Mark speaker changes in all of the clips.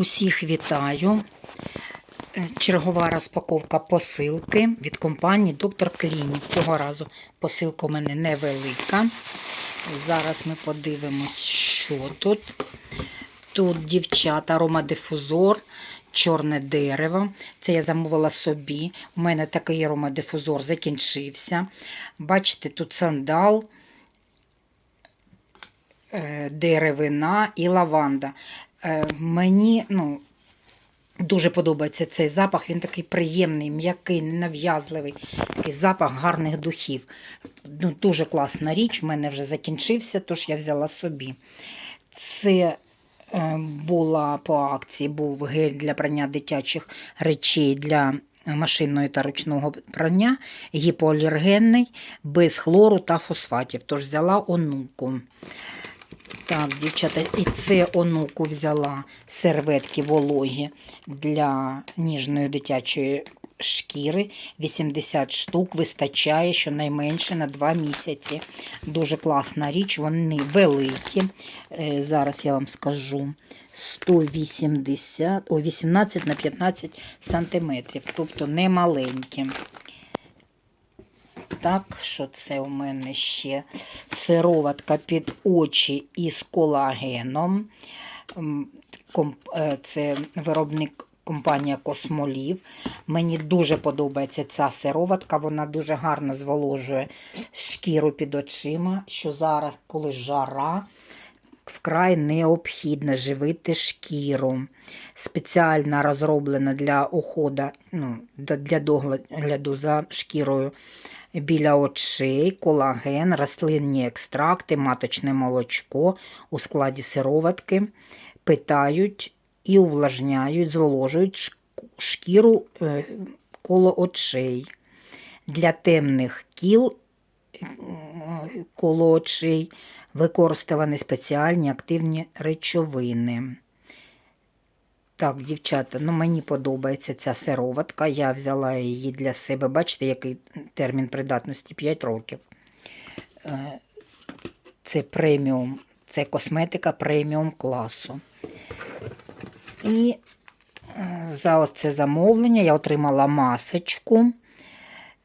Speaker 1: Усіх вітаю. Е, Чергова розпаковка посилки від компанії Доктор Клінік. Цього разу посилка у мене невелика. Зараз ми подивимось, що тут. Тут дівчата, аромадифузор, чорне дерево. Це я замовила собі. У мене такий аромадифузор закінчився. Бачите, тут сандал, е, деревина і лаванда. Е, Мені ну, дуже подобається цей запах. Він такий приємний, м'який, ненав'язливий. Такий запах гарних духів. Ну, Дуже класна річ. У мене вже закінчився, тож я взяла собі. Це е, була по акції, був гель для прання дитячих речей для машинної та ручного прання, гіпоалергенний, без хлору та фосфатів. Тож взяла онуку. Так, дівчата, і це онуку взяла серветки вологі для ніжної дитячої шкіри. 80 штук вистачає щонайменше на 2 місяці. Дуже класна річ, вони великі. Е, Зараз я вам скажу. 180, о, 18 на 15 сантиметрів, тобто не маленькі. Так, що це у мене ще сироватка під очі із колагеном. Е, Це виробник компанія Космолів. Мені дуже подобається ця сироватка, вона дуже гарно зволожує шкіру під очима, що зараз, коли жара, вкрай необхідно живити шкіру. Спеціально розроблена для уходу, ну, для догляду за шкірою біля очей, колаген, рослинні екстракти, маточне молочко у складі сироватки питають і увлажняють, зволожують шкіру е, коло очей. Для темних кіл е, коло очей використані спеціальні активні речовини. Так, дівчата, ну мені подобається ця сироватка. Я взяла її для себе. Бачите, який термін придатності 5 років. Е, Це преміум, це косметика преміум класу. І е, за ось це замовлення я отримала масочку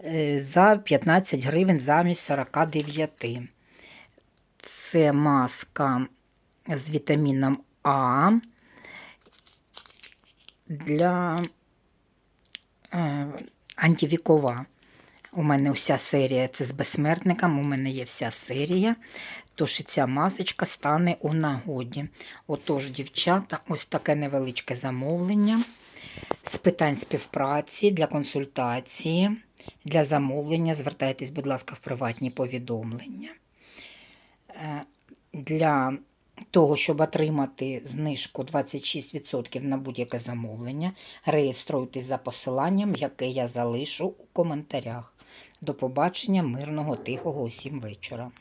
Speaker 1: е, за 15 гривень замість 49. Це маска з вітаміном А для антивікова. У мене вся серія це з безсмертником, у мене є вся серія. Тож і ця масочка стане у нагоді. Отож, дівчата, ось таке невеличке замовлення з питань співпраці для консультації, для замовлення. Звертайтесь, будь ласка, в приватні повідомлення. Е, Для того, щоб отримати знижку 26% на будь-яке замовлення, реєструйтесь за посиланням, яке я залишу у коментарях. До побачення, мирного, тихого усім вечора.